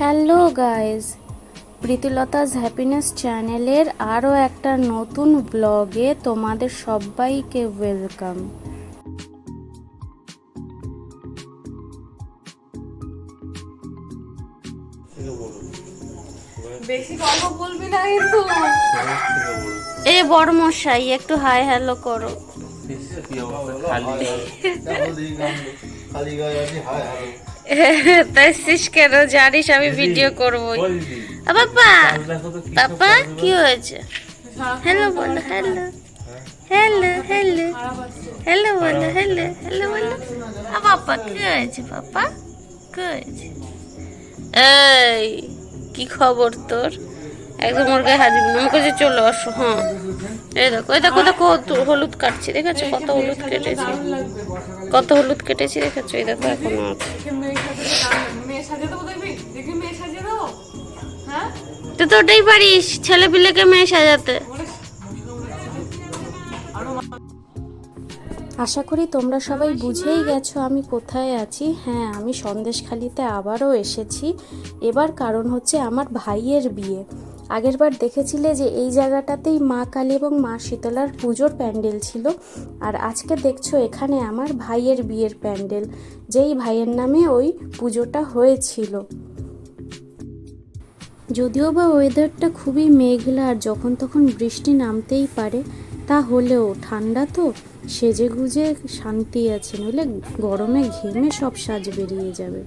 Hello guys প্রীতিলতাজ happiness চ্যানেলের আরও একটা নতুন ব্লগে তোমাদের সবাইকে ওয়েলকাম। এ বড় মশাই একটু হাই হ্যালো করো। খালি গায়ে। আছি হায় তাই শিস কেন? জানিস আমি ভিডিও করব। বাবা! বাবা কি হয়েছে? হ্যালো বলো হ্যালো হ্যালো হ্যালো হ্যালো বলো হ্যালো হ্যালো বলো। আ বাবা কি হয়েছে বাবা? কি হয়েছে? এই কি খবর তোর? একদম ওর গায়ে হাজির আমার কাছে চলে আসো হ্যাঁ। এই দেখো এই দেখো দেখো হলুদ কাটছি দেখেছ? কত হলুদ কেটেছি। কত হলুদ কেটেছি দেখেছ? এই দেখো এখনও। তুই তো ওটাই পারিস ছেলে পিলেকে মেয়ে সাজাতে। আশা করি তোমরা সবাই বুঝেই গেছো আমি কোথায় আছি। হ্যাঁ আমি সন্দেশখালিতে আবারও এসেছি। এবার কারণ হচ্ছে আমার ভাইয়ের বিয়ে। আগেরবার দেখেছিলে যে এই জায়গাটাতেই মা কালী এবং মা শীতলার পুজোর প্যান্ডেল ছিল? আর আজকে দেখছ এখানে আমার ভাইয়ের বিয়ের প্যান্ডেল, যেই ভাইয়ের নামে ওই পুজোটা হয়েছিল। যদিও বা ওয়েদারটা খুবই মেঘলা আর যখন তখন বৃষ্টি নামতেই পারে, তা হলেও ঠান্ডা তো সেজে গুজে শান্তি আছে, নইলে গরমে ঘেমে সব সাজ বেরিয়ে যাবে।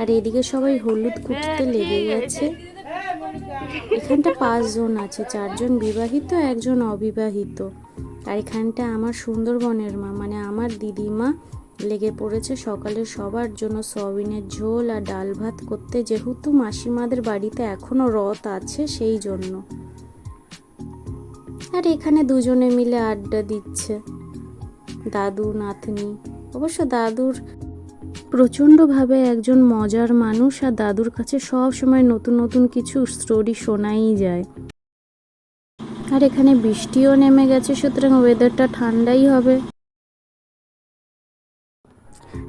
আর এদিকে সবাই হলুদ কুটতে লেগে গেছে। এখানটা পাঁচজন আছে, চারজন বিবাহিত, একজন অবিবাহিত। আর এখানটা আমার সুন্দরবনের মা মানে আমার দিদিমা লেগে পড়েছে সকালে সবার জন্য সয়াবিনের ঝোল আর ডাল ভাত করতে। যেহেতু মাসিমাদের বাড়িতে এখনও রথ আছে সেই জন্য। আর এখানে দুজনে মিলে আড্ডা দিচ্ছে। দাদু, নাতনি, অবশ্য দাদুর প্রচণ্ডভাবে একজন মজার মানুষ আর দাদুর কাছে সব সময় নতুন নতুন কিছু স্টোরি শোনাই যায়। আর এখানে বৃষ্টিও নেমে গেছে, সুতরাং ওয়েদারটা ঠান্ডাই হবে।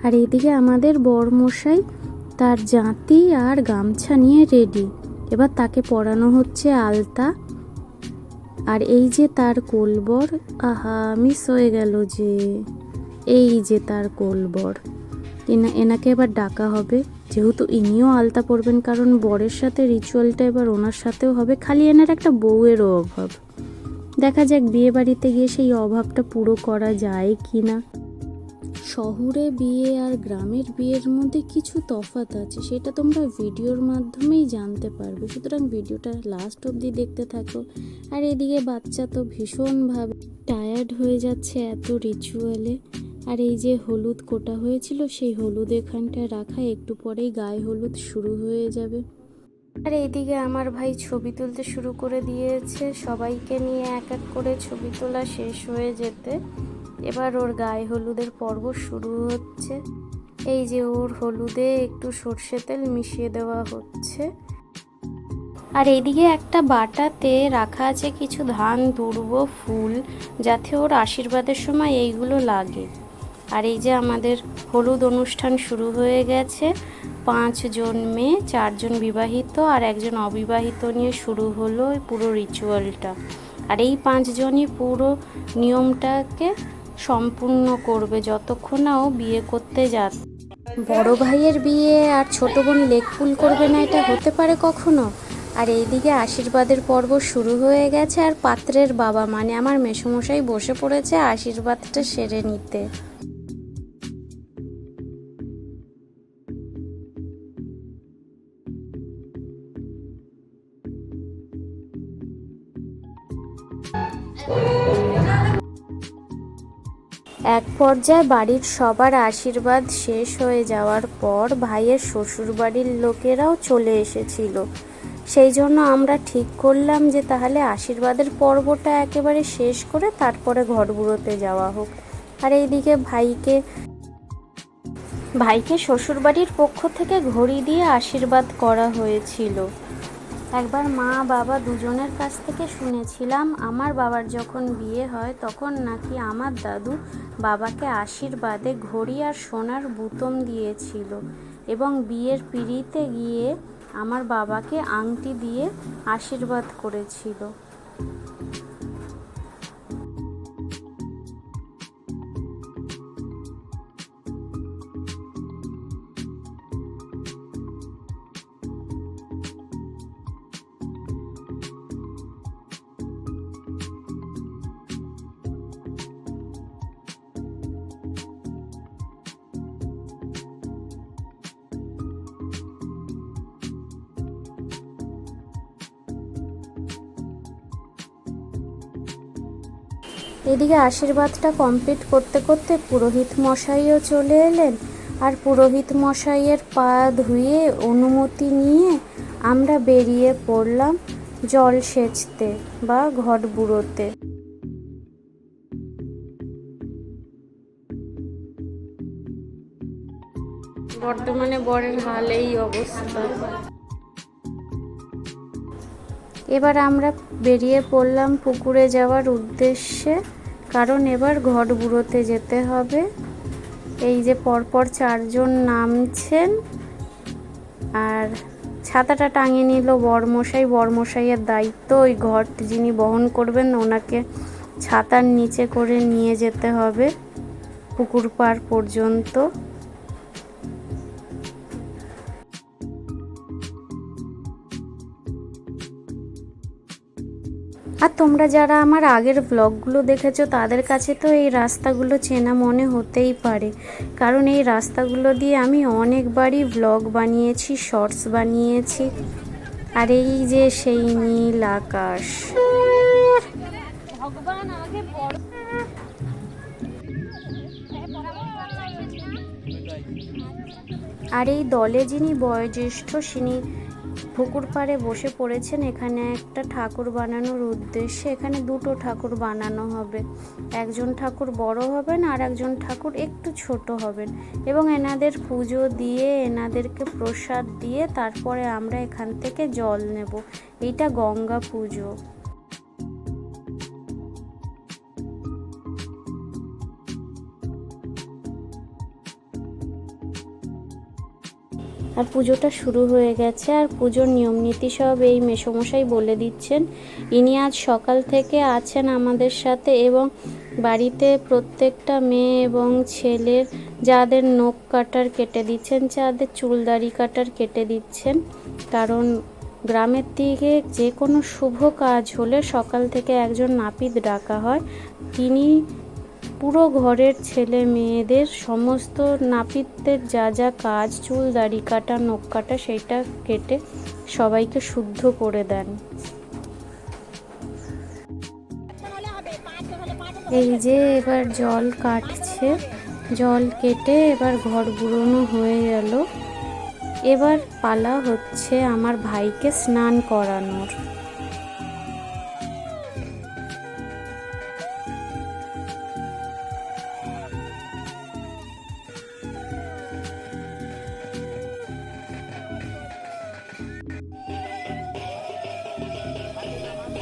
আর এদিকে আমাদের বরমশাই তার জাঁতি আর গামছা নিয়ে রেডি এবার তাকে পরানো হচ্ছে আলতা। আর এই যে তার কোলবর, আহা মিস হয়ে গেল যে। এই যে তার কোলবর। এনাকে এবার ডাকা হবে। যেহেতু ইনিও আলতা পরবেন, কারণ বরের সাথে রিচুয়ালটা এবার ওনার সাথেও হবে। খালি এনার একটা বউয়েরও অভাব। দেখা যাক বিয়ে বাড়িতে গিয়ে সেই অভাবটা পুরো করা যায় কি না শহরে বিয়ে আর গ্রামের বিয়ের মধ্যে কিছু তফাৎ আছে, সেটা তোমরা ভিডিওর মাধ্যমেই জানতে পারবে। সুতরাং ভিডিওটা লাস্ট অবধি দেখতে থাকো। আর এদিকে বাচ্চা তো ভীষণভাবে টায়ার্ড হয়ে যাচ্ছে এত রিচুয়ালে আর এই যে হলুদ কোটা হয়েছিল, সেই হলুদ এখানটায় রাখা, একটু পরেই গায়ে হলুদ শুরু হয়ে যাবে। আর এইদিকে আমার ভাই ছবি তুলতে শুরু করে দিয়েছে। সবাইকে নিয়ে এক এক করে ছবি তোলা শেষ হয়ে যেতে। এবার ওর গায়ে হলুদের পর্ব শুরু হচ্ছে। এই যে ওর হলুদে একটু সর্ষে তেল মিশিয়ে দেওয়া হচ্ছে। আর এইদিকে একটা বাটাতে রাখা আছে কিছু ধান, দুর্ব, ফুল, যাতে ওর আশীর্বাদের সময় এইগুলো লাগে। আর এই যে আমাদের হলুদ অনুষ্ঠান শুরু হয়ে গেছে। পাঁচজন মেয়ে চারজন বিবাহিত আর একজন অবিবাহিত নিয়ে শুরু হলো পুরো রিচুয়ালটা আর এই পাঁচজনই পুরো নিয়মটাকে সম্পূর্ণ করবে যতক্ষণ না ও বিয়ে করতে যাচ্ছে। বড় ভাইয়ের বিয়ে আর ছোট বোন লেগ পুল করবে না, এটা হতে পারে কখনো? আর এইদিকে আশীর্বাদের পর্ব শুরু হয়ে গেছে আর পাত্রের বাবা মানে আমার মেসমশাই বসে পড়েছে আশীর্বাদটা সেরে নিতে। এক পর্যায়ে বাড়ির সবার আশীর্বাদ শেষ হয়ে যাওয়ার পর ভাইয়ের শ্বশুরবাড়ির লোকেরাও চলে এসেছিল। সেই জন্য আমরা ঠিক করলাম যে তাহলে আশীর্বাদের পর্বটা একেবারে শেষ করে তারপরে ঘরগুলোতে যাওয়া হোক। আর এইদিকে ভাইকে ভাইকে শ্বশুরবাড়ির পক্ষ থেকে ঘড়ি দিয়ে আশীর্বাদ করা হয়েছিল। একবার মা বাবা দুজনের কাছ থেকে শুনেছিলাম, আমার বাবার যখন বিয়ে হয় তখন নাকি আমার দাদু বাবাকে আশীর্বাদে ঘড়ি আর সোনার বুতম দিয়েছিল এবং বিয়ের পিড়িতে গিয়ে আমার বাবাকে আংটি দিয়ে আশীর্বাদ করেছিল। এদিকে আশীর্বাদটা কমপ্লিট করতে করতে পুরোহিত মশাইও চলে এলেন। আর পুরোহিত মশাইয়ের পা ধুয়ে অনুমতি নিয়ে আমরা বেরিয়ে পড়লাম জল সেচতে বা ঘট বুড়োতে। বর্তমানে বরের হাল এই অবস্থা। এবার আমরা বেরিয়ে পড়লাম পুকুরে যাওয়ার উদ্দেশ্যে, কারণ এবার ঘট বুড়োতে যেতে হবে। এই যে পরপর চারজন নামছেন, আর ছাতাটা টাঙিয়ে নিল বরমশাই। বরমশাইয়ের দায়িত্ব ওই ঘট যিনি বহন করবেন, ওনাকে ছাতার নিচে করে নিয়ে যেতে হবে পুকুর পাড় পর্যন্ত। আর তোমরা যারা আমার আগের ব্লগগুলো দেখেছ তাদের কাছে তো এই রাস্তাগুলো চেনা মনে হতেই পারে। কারণ এই রাস্তাগুলো দিয়ে আমি অনেকবারই ব্লগ বানিয়েছি শর্টস বানিয়েছি। আর এই যে সেই নীল আকাশ। ভগবান আমাকে বড় আর এই দলে যিনি বয়োজ্যেষ্ঠ তিনি পুকুর পাড়ে বসে পড়েছেন। এখানে একটা ঠাকুর বানানোর উদ্দেশ্যে এখানে দুটো ঠাকুর বানানো হবে। একজন ঠাকুর বড় হবেন আর একজন ঠাকুর একটু ছোট হবেন এবং এনাদের পুজো দিয়ে, এনাদেরকে প্রসাদ দিয়ে তারপরে আমরা এখান থেকে জল নেব। এইটা গঙ্গা পুজো। আর পুজোটা শুরু হয়ে গেছে আর পুজোর নিয়ম নীতি সব এই মেসমশাই বলে দিচ্ছেন। ইনি আজ সকাল থেকে আছেন আমাদের সাথে এবং বাড়িতে প্রত্যেকটা মেয়ে এবং ছেলের যাদের নখ কাটার কেটে দিচ্ছেন, যাদের চুলদাড়ি কাটার কেটে দিচ্ছেন, কারণ গ্রামের দিকে যে কোনো শুভ কাজ হলে সকাল থেকে একজন নাপিত ডাকা হয়। তিনি পুরো ঘরের ছেলে মেয়েদের সমস্ত নাপিতদের যা যা কাজ, চুল, দাড়ি কাটা, নখ কাটা সেইটা কেটে সবাইকে শুদ্ধ করে দেন। এই যে এবার জল কাটছে, জল কেটে এবার ঘর বুড়োনো হয়ে গেল। এবার পালা হচ্ছে আমার ভাইকে স্নান করানোর।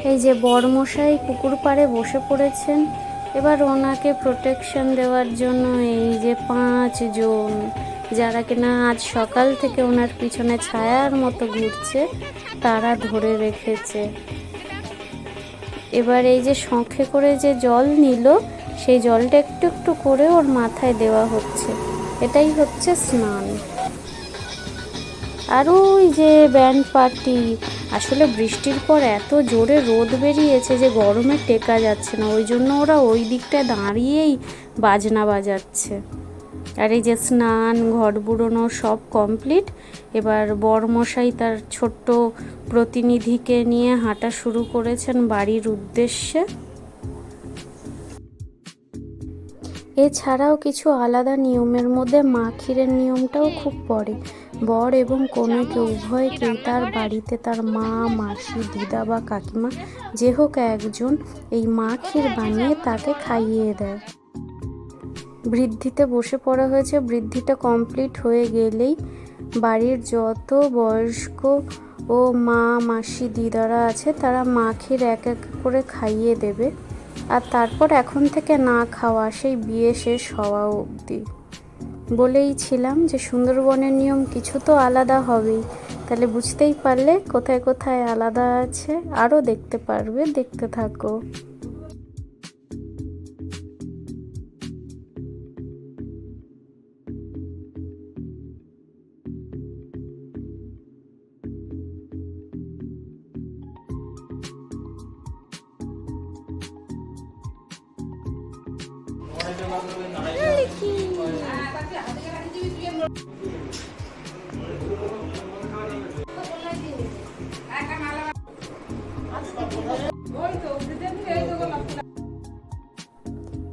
এই যে বরমশাই পুকুর পাড়ে বসে পড়েছেন, এবার ওনাকে প্রোটেকশন দেওয়ার জন্য এই যে পাঁচ জন, যারা কিনা আজ সকাল থেকে ওনার পিছনে ছায়ার মতো ঘুরছে, তারা ধরে রেখেছে। এবার এই যে শঙ্খে করে যে জল নিল, সেই জলটা একটু একটু করে ওর মাথায় দেওয়া হচ্ছে। এটাই হচ্ছে স্নান। আর ওই যে ব্যান্ড পার্টি আসলে বৃষ্টির পর এত জোরে রোদ বেরিয়েছে যে গরমে টেকা যাচ্ছে না। ওই জন্য ওরা ওই দিকটায় দাঁড়িয়েই বাজনা বাজাচ্ছে। আর এই যে স্নান, ঘর বুড়োনো সব কমপ্লিট। এবার বরমশাই তার ছোট্ট প্রতিনিধিকে নিয়ে হাঁটা শুরু করেছেন বাড়ির উদ্দেশ্যে। এছাড়াও কিছু আলাদা নিয়মের মধ্যে মাখিরের নিয়মটাও খুব পড়ে বর এবং কনেকে উভয়কেই তার বাড়িতে তার মা, মাসি, দিদা বা কাকিমা যে হোক একজন এই মা ক্ষীর বানিয়ে তাকে খাইয়ে দেয়। বৃদ্ধিতে বসে পড়া হয়েছে। বৃদ্ধিটা কমপ্লিট হয়ে গেলেই বাড়ির যত বয়স্ক ও মা, মাসি, দিদারা আছে তারা মাখির এক এক করে খাইয়ে দেবে। আর তারপর এখন থেকে না খাওয়া, সেই বিয়ে শেষ হওয়া অবধি। বলেই ছিলাম যে সুন্দরবনের নিয়ম কিছু তো আলাদা হবেই। তাহলে বুঝতেই পারলে কোথায় কোথায় আলাদা আছে, আরও দেখতে পারবে, দেখতে থাকো।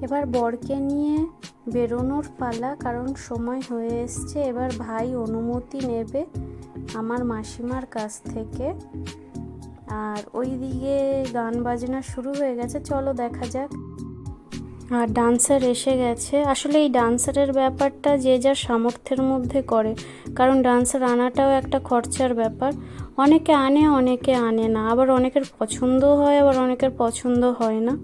এবার বরকে নিয়ে বেরোনোর পালা, কারণ সময় হয়ে এসছে। এবার ভাই অনুমতি নেবে আমার মাসিমার কাছ থেকে। আর ওইদিকে গান বাজনা শুরু হয়ে গেছে। চলো দেখা যাক। আর ডান্সার এসে গেছে। আসলে এই ডান্সারের ব্যাপারটা যে যার সামর্থ্যের মধ্যে করে, কারণ ডান্সার আনাটাও একটা খরচার ব্যাপার। অনেকে আনে অনেকে আনে না। আবার অনেকের পছন্দ হয়, আবার অনেকের পছন্দ হয় না।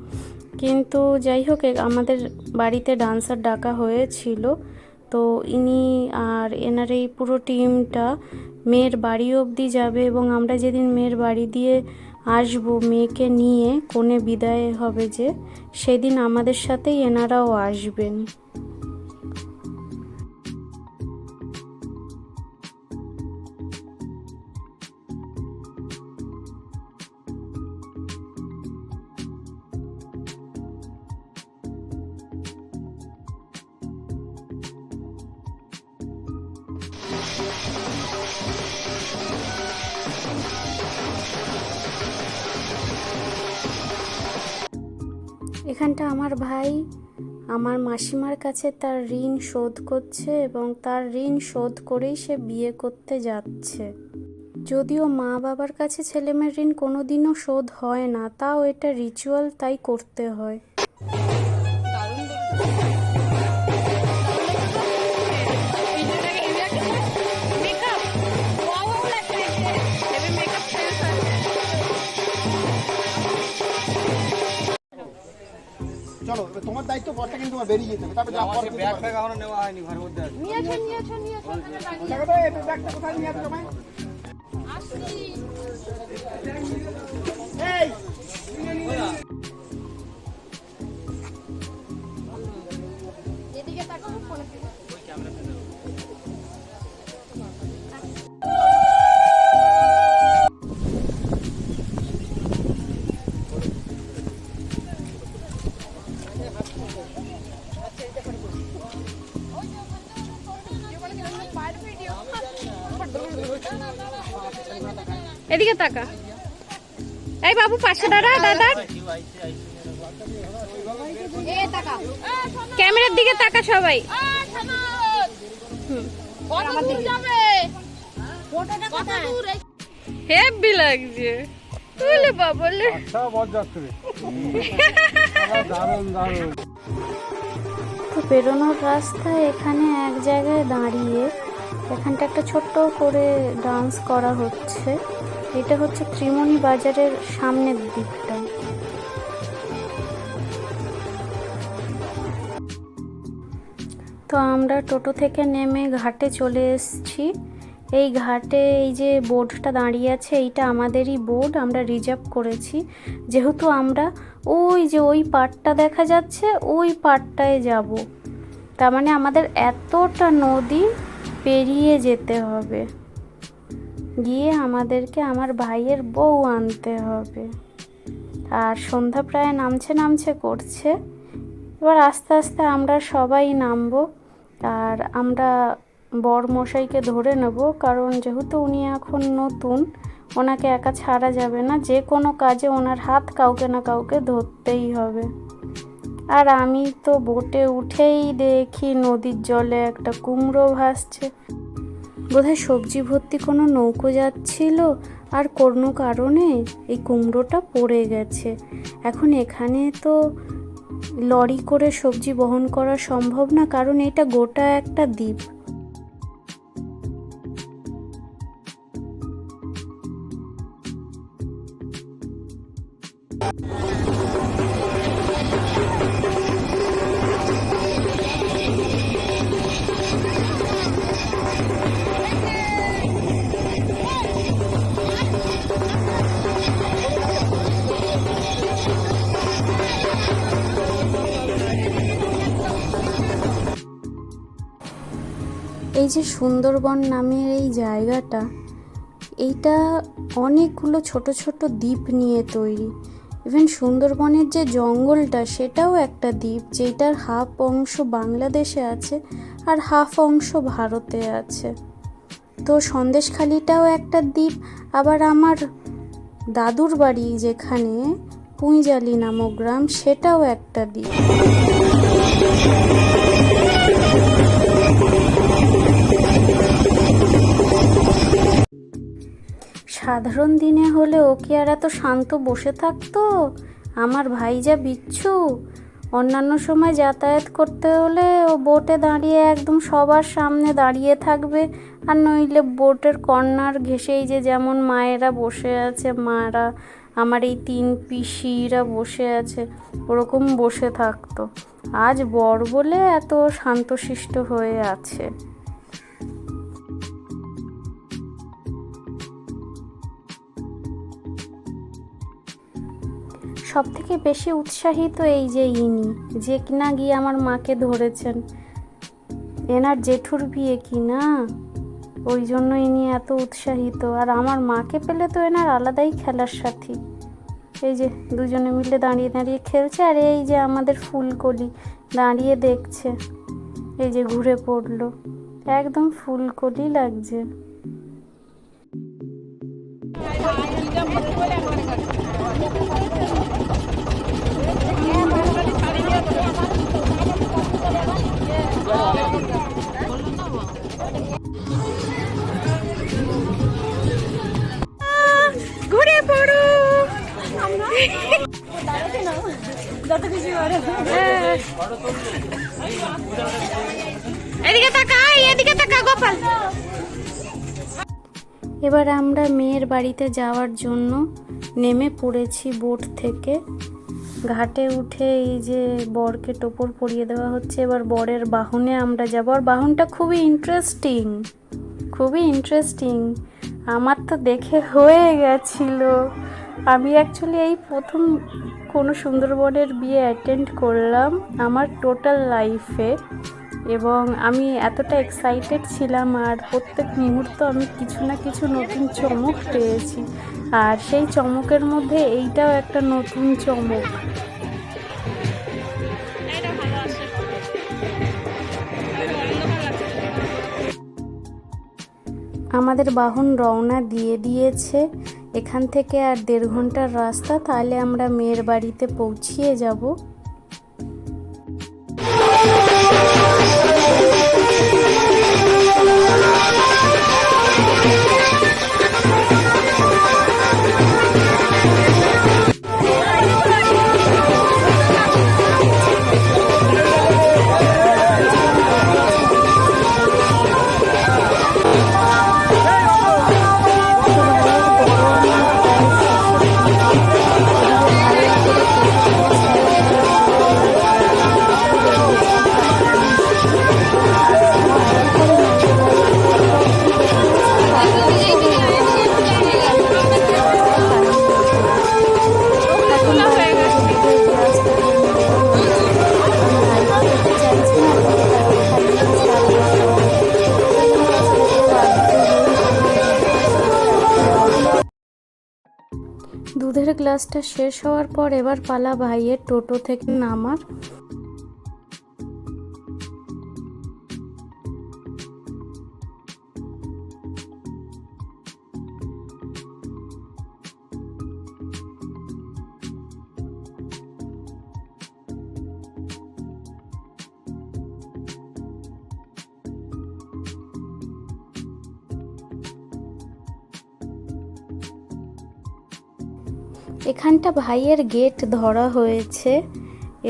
কিন্তু যাই হোক আমাদের বাড়িতে ডান্সার ডাকা হয়েছিল। তো ইনি আর এনার এই পুরো টিমটা মেয়ের বাড়ি অবধি যাবে এবং আমরা যেদিন মেয়ের বাড়ি দিয়ে আসব মেয়েকে নিয়ে কোণে বিদায় হবে যে, সেদিন আমাদের সাথেই এনারাও আসবেন। আমার মাসিমার কাছে তার ঋণ শোধ করছে এবং তার ঋণ শোধ করেই সে বিয়ে করতে যাচ্ছে। যদিও মা বাবার কাছে ছেলেমেয়ের ঋণ কোনোদিনও শোধ হয় না, তাও এটা রিচুয়াল তাই করতে হয়। বরটা বেরিয়ে যেতে হবে। তারপর যা পরে ব্যাগ ফ্যাগ এখনও নেওয়া হয়নি ঘরের মধ্যে আছে। দেখো তো ব্যাগটা কোথায় নিয়ে আসছো এদিকে তাকা। এই বাবু, পাশে দাঁড়া, দাদা। ক্যামেরার দিকে তাকা সবাই। হেব্বি লাগছে। বলে বাবলে বরযাত্রী দারুণ দারুণ তো বেরোনোর রাস্তায় এখানে এক জায়গায় দাঁড়িয়ে এখানটা একটা ছোট্ট করে ডান্স করা হচ্ছে। এটা হচ্ছে ত্রিমণি বাজারের সামনের দিকটা। তো আমরা টোটো থেকে নেমে ঘাটে চলে এসেছি। এই ঘাটে এই যে বোর্ডটা দাঁড়িয়ে আছে, এইটা আমাদেরই বোর্ড, আমরা রিজার্ভ করেছি। যেহেতু আমরা ওই যে ওই পাড়টা দেখা যাচ্ছে, ওই পাড়টায় যাব। তার মানে আমাদের এতটা নদী পেরিয়ে যেতে হবে। গিয়ে আমাদেরকে আমার ভাইয়ের বউ আনতে হবে। আর সন্ধ্যা প্রায় নামছে নামছে করছে। এবার আস্তে আস্তে আমরা সবাই নামবো। আর আমরা বর মশাইকে ধরে নেব, কারণ যেহেতু উনি এখন নতুন, ওনাকে একা ছাড়া যাবে না। যে কোনো কাজে ওনার হাত কাউকে না কাউকে ধরতেই হবে। আর আমি তো বোটে উঠেই দেখি নদীর জলে একটা কুমড়ো ভাসছে। বোধহয় সবজি ভর্তি কোনো নৌকো যাচ্ছিল, আর কোনো কারণে এই কুমড়োটা পড়ে গেছে। এখন এখানে তো লরি করে সবজি বহন করা সম্ভব না, কারণ এটা গোটা একটা দ্বীপ। এই যে সুন্দরবন নামের এই জায়গাটা, এইটা অনেকগুলো ছোট ছোট দ্বীপ নিয়ে তৈরি। ইভেন সুন্দরবনের যে জঙ্গলটা, সেটাও একটা দ্বীপ, যেটার হাফ অংশ বাংলাদেশে আছে আর হাফ অংশ ভারতে আছে। তো সন্দেশখালিটাও একটা দ্বীপ, আবার আমার দাদুর বাড়ি যেখানে পুঁইজালি নামক গ্রাম, সেটাও একটা দ্বীপ। সাধারণ দিনে হলে ও কি আর এত শান্ত বসে থাকতো? আমার ভাই যা বিচ্ছু। অন্যান্য সময় যাতায়াত করতে হলে ও বোটে দাঁড়িয়ে একদম সবার সামনে দাঁড়িয়ে থাকবে। আর নইলে বোটের কর্নার ঘেসেই যে যেমন মায়েরা বসে আছে, মারা, আমার এই তিন পিসিরা বসে আছে, ওরকম বসে থাকতো। আজ বর বলে এত শান্তশিষ্ট হয়ে আছে। সব থেকে বেশি উৎসাহিত এই যে ইনি, যে কিনা গিয়ে আমার মাকে ধরেছেন। এনার জেঠুর বিয়ে কি না? ওই জন্য ইনি এত উৎসাহিত। আর আমার মাকে পেলে তো এনার আলাদাই খেলার সাথী। এই যে দুজনে মিলে দাঁড়িয়ে দাঁড়িয়ে খেলছে, আর এই যে আমাদের ফুলকলি দাঁড়িয়ে দেখছে, এই যে ঘুরে পড়ল। একদম ফুলকলি লাগছে। ঘুরে পড়ো। এদিকে এদিকে গোপাল। এবার আমরা মেয়ের বাড়িতে যাওয়ার জন্য নেমে পড়েছি বোট থেকে। ঘাটে উঠে এই যে বরকে টোপর পরিয়ে দেওয়া হচ্ছে, এবার বরের বাহনে আমরা যাব। আর বাহনটা খুবই ইন্টারেস্টিং খুবই ইন্টারেস্টিং আমার তো দেখে হয়ে গেছিল। আমি অ্যাকচুয়ালি এই প্রথম কোনো সুন্দরবনের বিয়ে অ্যাটেন্ড করলাম আমার টোটাল লাইফে এবং আমি এতটা এক্সাইটেড ছিলাম আর প্রত্যেক মুহূর্ত আমি কিছু না কিছু নতুন চমক পেয়েছি। আর সেই চমকের মধ্যে এইটাও একটা নতুন চমক। আমাদের বাহন রওনা দিয়ে দিয়েছে। এখান থেকে আর দেড় ঘণ্টার রাস্তা, তাহলে আমরা মেয়ের বাড়িতে পৌঁছিয়ে যাব। দুধের গ্লাসটা শেষ হওয়ার পর এবার পালা ভাইয়ের টোটো থেকে নামার। এখানটা ভাইয়ের গেট ধরা হয়েছে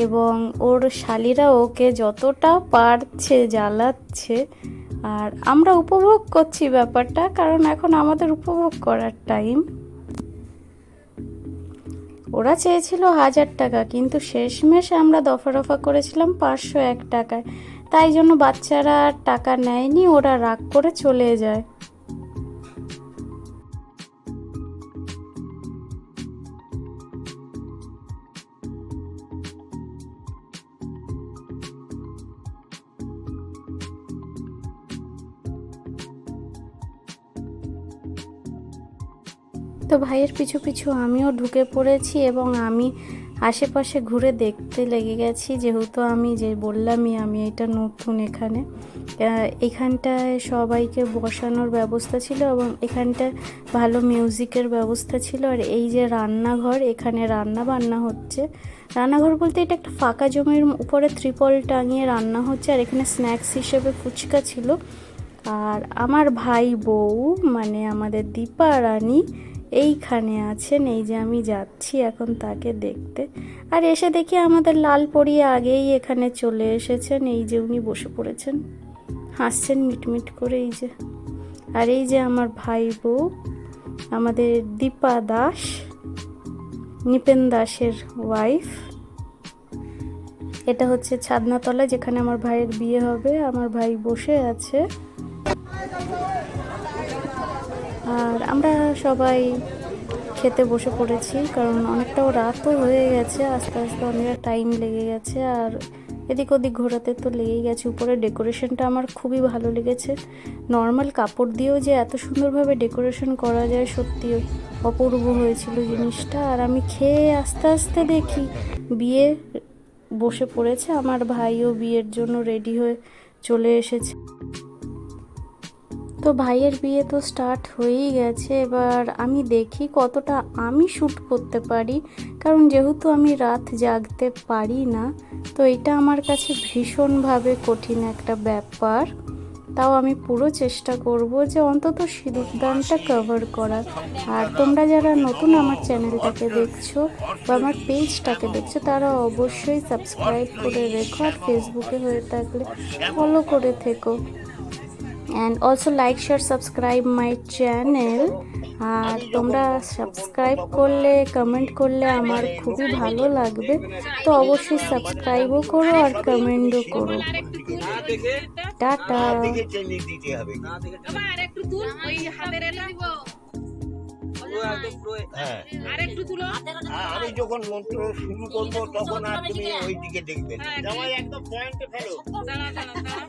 এবং ওর শালিরা ওকে যতটা পারছে জ্বালাচ্ছে। আর আমরা উপভোগ করছি ব্যাপারটা, কারণ এখন আমাদের উপভোগ করার টাইম ওরা চেয়েছিল হাজার টাকা, কিন্তু শেষমেশ আমরা দফা রফা করেছিলাম পাঁচশো এক টাকায়। তাই জন্য বাচ্চারা টাকা নেয়নি, ওরা রাগ করে চলে যায়। তো ভাইয়ের পিছু পিছু আমিও ঢুকে পড়েছি এবং আমি আশেপাশে ঘুরে দেখতে লেগে গেছি। যেহেতু আমি যে বললামই, আমি এটা নতুন এখানে। এখানটায় সবাইকে বসানোর ব্যবস্থা ছিল এবং এখানটায় ভালো মিউজিকের ব্যবস্থা ছিল। আর এই যে রান্নাঘর, এখানে রান্না বান্না হচ্ছে। রান্নাঘর বলতে এটা একটা ফাঁকা জমির উপরে ত্রিপল টাঙিয়ে রান্না হচ্ছে। আর এখানে স্ন্যাক্স হিসেবে ফুচকা ছিল। আর আমার ভাই বউ মানে আমাদের দীপা, রানী এইখানে আছেন, এই যে আমি যাচ্ছি এখন তাকে দেখতে। আর এসে দেখি আমাদের লাল পরিয়ে আগেই এখানে চলে এসেছেন, এই যে উনি বসে পড়েছেন। হাসছেন মিটমিট করে এই যে। আর এই যে আমার ভাই বউ, আমাদের দীপা দাস, নিপেন দাসের ওয়াইফ এটা হচ্ছে ছাদনাতলা, যেখানে আমার ভাইয়ের বিয়ে হবে, আমার ভাই বসে আছে। আর আমরা সবাই খেতে বসে পড়েছি, কারণ অনেকটাও রাতও হয়ে গেছে, আস্তে আস্তে অনেকটা টাইম লেগে গেছে, আর এদিক ওদিক ঘোরাতে তো লেগেই গেছে। উপরে ডেকোরেশনটা আমার খুবই ভালো লেগেছে। নর্মাল কাপড় দিয়েও যে এত সুন্দরভাবে ডেকোরেশন করা যায়, সত্যি অপূর্ব হয়েছিল জিনিসটা। আর আমি খেয়ে আস্তে আস্তে দেখি বিয়ে বসে পড়েছে, আমার ভাইও বিয়ের জন্য রেডি হয়ে চলে এসেছে। তো ভাইয়ের বিয়ে তো স্টার্ট হয়েই গেছে। এবার আমি দেখি কতটা আমি শ্যুট করতে পারি। কারণ যেহেতু আমি রাত জাগতে পারি না, তো এটা আমার কাছে ভীষণভাবে কঠিন একটা ব্যাপার। তাও আমি পুরো চেষ্টা করব যে অন্তত সিঁদুরদানটা কভার করার। আর তোমরা যারা নতুন আমার চ্যানেলটাকে দেখছ বা আমার পেজটাকে দেখছ, তারা অবশ্যই সাবস্ক্রাইব করে রেখো। আর ফেসবুকে হয়ে থাকলে ফলো করে থেকো। And also like share subscribe my channel আর তোমরা সাবস্ক্রাইব করলে কমেন্ট করলে আমার খুবই ভালো লাগবে। তো অবশ্যই সাবস্ক্রাইবও করো আর কমেন্টও করো। টাটা। হ্যাঁ আমি যখন মন্ত্র শুরু করব তখন আর তুমি ওই দিকে দেখবে জামাই একদম পয়েন্টে ফেলো দাঁড়া দাঁড়া দাঁড়া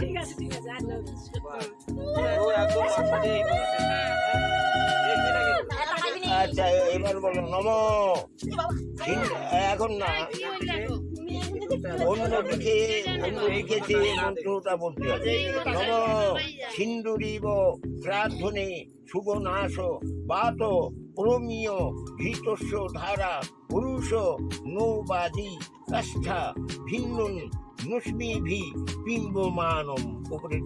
ঠিক আছে ঠিক আছে আচ্ছা এবার বলো নম এখন না অন্যদিকে অন্যদিকে যে মন্ত্রটা বলতে হবে নম সিন্দুরিব প্রার্থনে শুভ নাশ বাত প্রমীয় ঘৃতস্য ধারা পুরুষ নৌবাদী কাষ্ঠা ভিন্নুন নুস্মিভি পিম্বমানম। উপরে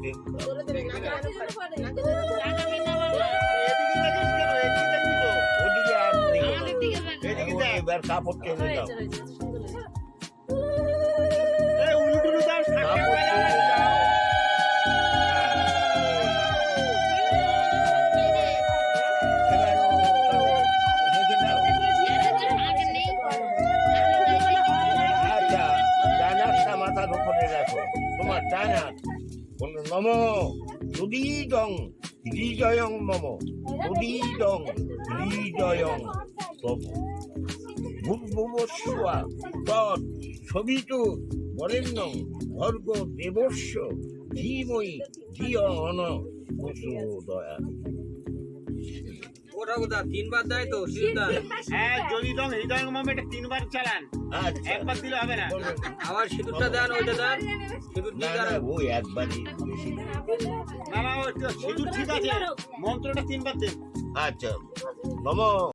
এবার কাপড় টেনে দাও। বলো হৃদং হৃদয়ং মম। হৃদং হৃদয়ং তব ভূর্ভুবস্বা তৎ সবিতু বরেণ্য ভর্গ দেবস্য ধীময়ী ধিয় অন প্রচোদয়া ওটা কোথা তিনবার দেয় তো হ্যাঁ যদি দম হৃদয় মামে এটা তিনবার চালান। আচ্ছা। একবার দিলে হবে না। আবার সিঁদুরটা দেন ওইটা দেন। দিয়ে একবারই না। না সিঁদুর ঠিক আছে। মন্ত্রটা তিনবার দেন। আচ্ছা। নম।